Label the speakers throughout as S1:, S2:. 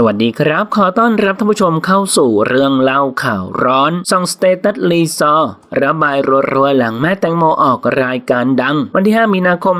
S1: สวัสดีครับ ขอต้อนรับท่านผู้ชมเข้าสู่เรื่องเล่าข่าวร้อนส่องสเตตัสลีซอระบายรัวๆหลังแม่แตงโมออกรายการดัง วันที่ 5 มีนาคม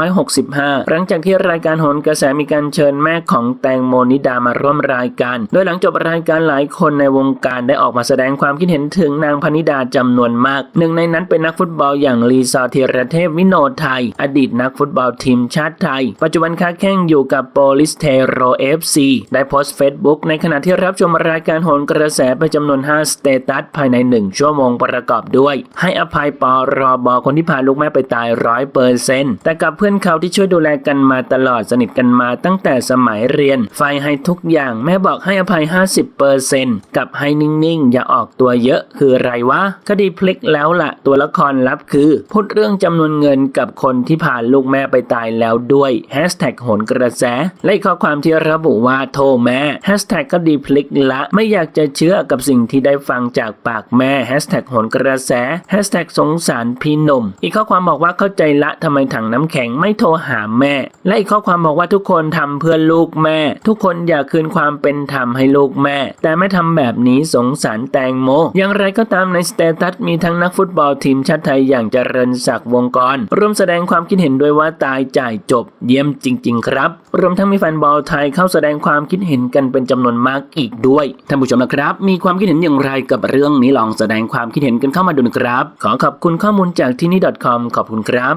S1: 2565 หลังจากที่รายการโหนกระแสมีการเชิญแม่ของแตงโมนิดามาร่วมรายการ โดยหลังจบรายการหลายคนในวงการได้ออกมาแสดงความคิดเห็นถึงนางพนิดาจำนวนมาก หนึ่งในนั้นเป็นนักฟุตบอลอย่างลีซอธีรเทพวิโนไทย อดีตนักฟุตบอลทีมชาติไทย ปัจจุบันค้าแข่งอยู่กับโปลิสเทโรเอฟซีได้โพสต์เฟซบุ๊กในขณะที่รับชมรายการโหนกระแสไปจำนวน 5 สเตตัสภายใน 1 ชั่วโมงประกอบด้วย ให้อภัยปอรอบอคนที่พาลูกแม่ไปตายร้อยเปอร์เซนต์แต่กับเพื่อนเขาที่ช่วยดูแลกันมาตลอดสนิทกันมาตั้งแต่สมัยเรียน ไฟให้ทุกอย่างแม่บอกให้อภัย 50เปอร์เซนต์กับให้นิ่งๆ อย่าออกตัวเยอะคือไรวะคดีพลิกแล้วล่ะ ตัวละครลับคือ พูดเรื่องจำนวนเงินกับคนที่พาลูกแม่ไปตายแล้วด้วยแฮชแท็กโหนกระแสและข้อความที่ระบุว่าโทรแม่แฮชแท็กก็ดีพลิกละ ไม่อยากจะเชื่อกับสิ่งที่ได้ฟังจากปากแม่แฮชแท็กหนกระแสแฮชแท็กสงสารพี่หนุ่ม อีกข้อความบอกว่าเข้าใจละทำไมถังน้ำแข็งไม่โทรหาแม่ และอีกข้อความบอกว่าทุกคนทำเพื่อลูกแม่ ทุกคนอยากคืนความเป็นธรรมให้ลูกแม่ แต่ไม่ทำแบบนี้สงสารแตงโม อย่างไรก็ตามในสเตตัสมีทั้งนักฟุตบอลทีมชาติไทยอย่างเจริญศักดิ์วงกรร่วมแสดงความคิดเห็นด้วยว่าตายจ่ายจบ เยี่ยมจริง ๆ ครับ รวมทั้งมีแฟนบอลไทยเข้าแสดงความความคิดเห็นกันเป็นจำนวนมากอีกด้วยท่านผู้ชมนะครับ มีความคิดเห็นอย่างไรกับเรื่องนี้ลองแสดงความคิดเห็นกันเข้ามาดูนะครับ ขอขอบคุณข้อมูลจากที่นี่ .com ขอบคุณครับ